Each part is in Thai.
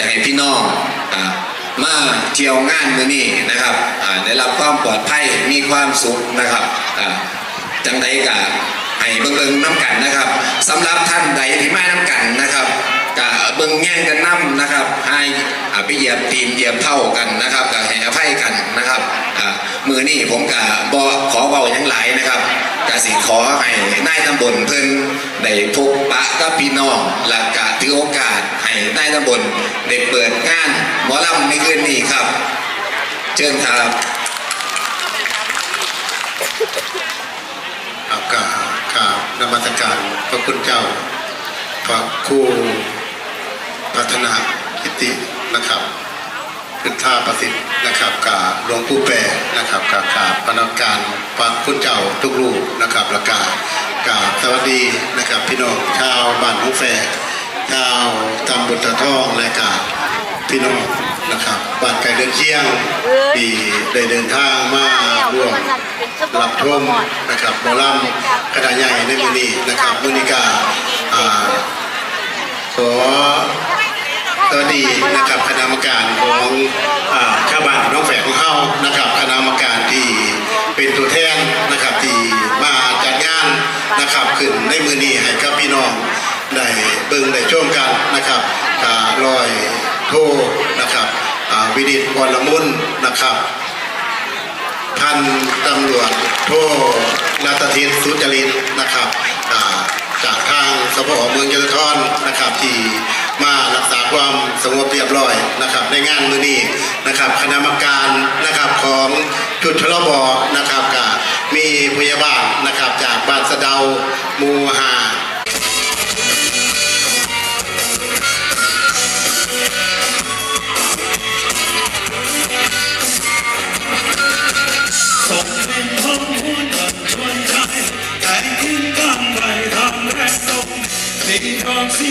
จะให้พี่น้องอ่ามาเที่ยวงานมือนี้นะครับได้รับความปลอดภัยมีความสุขนะครับจังไดกะให้เบิ่งเบิ้งน้ำกันนะครับสำหรับท่านใดที่มาน้ำกันนะครับ กะเบิ่งแย่งกันน้ำนะครับ ให้อ่าไปเหยียบตีนเหยียบเท่ากันนะครับกะให้อภัยกันนะครับอ่ามือนี้ผมกะบอขอเบาหยังหลายนะครับกะสิขอให้นายตำบลเพิ่นได้พบปะกับพี่น้องและกะถือโอกาสให้นายตำบลได้เปิดงานหมอลำในคืนนี้ครับ เชิญครับครับกาบกราบนมัสการพระคุณเจ้าพระครู พัฒนากิตินะครับพุทธาประสิทธิ์นะครับกาหลวงปู่แปรนะครับกากาบพนักการพระคุณเจ้าทุกรูปนะครับและกาบกาสวัสดีนะครับพี่น้องชาวบ้านหนองแฟชาวตำบลตะท่องและกาพี่น้องนะครับบ้านไก่เดินเชียงที่ได้เดินทางมาร่วมรับชมนะครับหมอลำกระดาษใหญ่ในมือนี้นะครับมือนี้ก็อ่าขอ สวัสดีนะครับคณะกรรมการของอ่าชาวบ้านน้องแฝกของเฮานะครับคณะกรรมการที่เป็นตัวแทนนะครับที่มาจัดงานนะครับขึ้นในมือนี้ให้กับพี่น้องได้เบิ่งได้ชมกันนะครับลอยโทนะครับวิดิตวรมุนนะครับพันตำรวจโทรัตทิศสุจริตนะครับจากทางสพเมืองยะโสธรนะครับที่ มารักษาความสงบเรียบร้อยนะครับ ในงานมือนี้นะครับคณะกรรมการนะครับของจุดชลบนะครับกับมีพยาบาลนะครับจากบ้านสะเดามูหาส่งเป็นทองหุ้นกันชวนใจแต่ขึ้นบ้านไปทำแรกส่งสีทองสี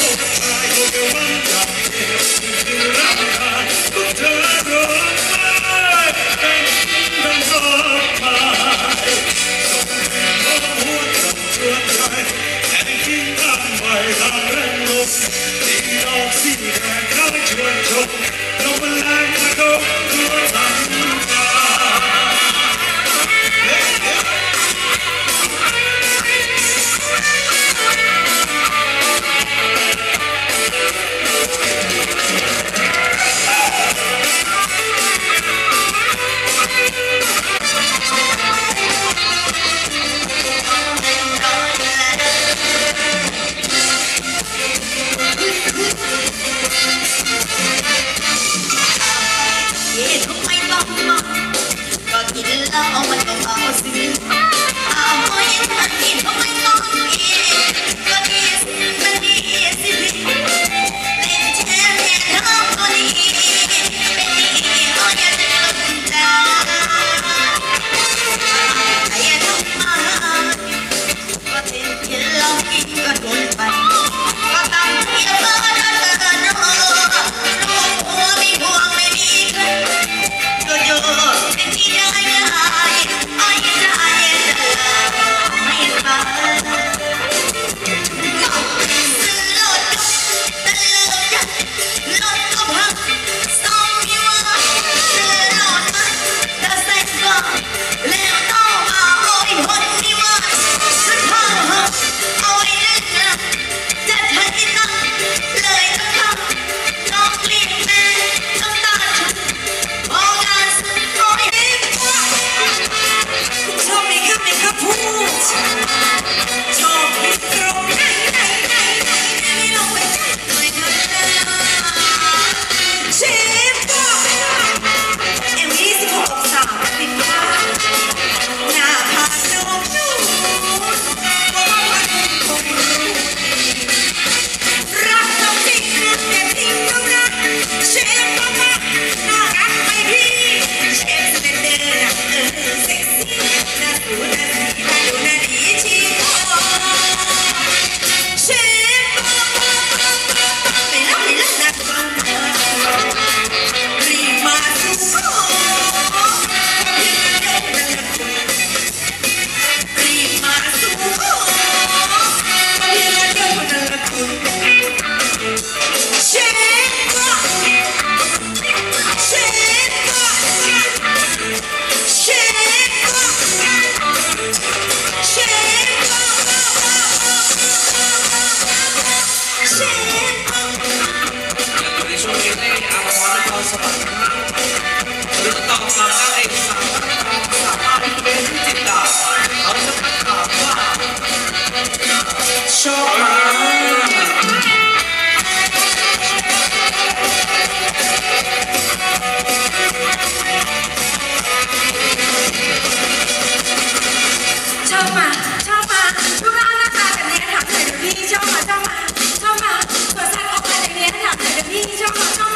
สุ ชอบมาชอบมาชุบมารูปร่างหน้าตแบบนี้ถามหน่อยเดี๋ยวพี่ชอบมาชอบมาชอบมาตัวสั้นออกมาแบบนี้ถามหน่อยเดี๋ยวพี่ชอบมาชอบ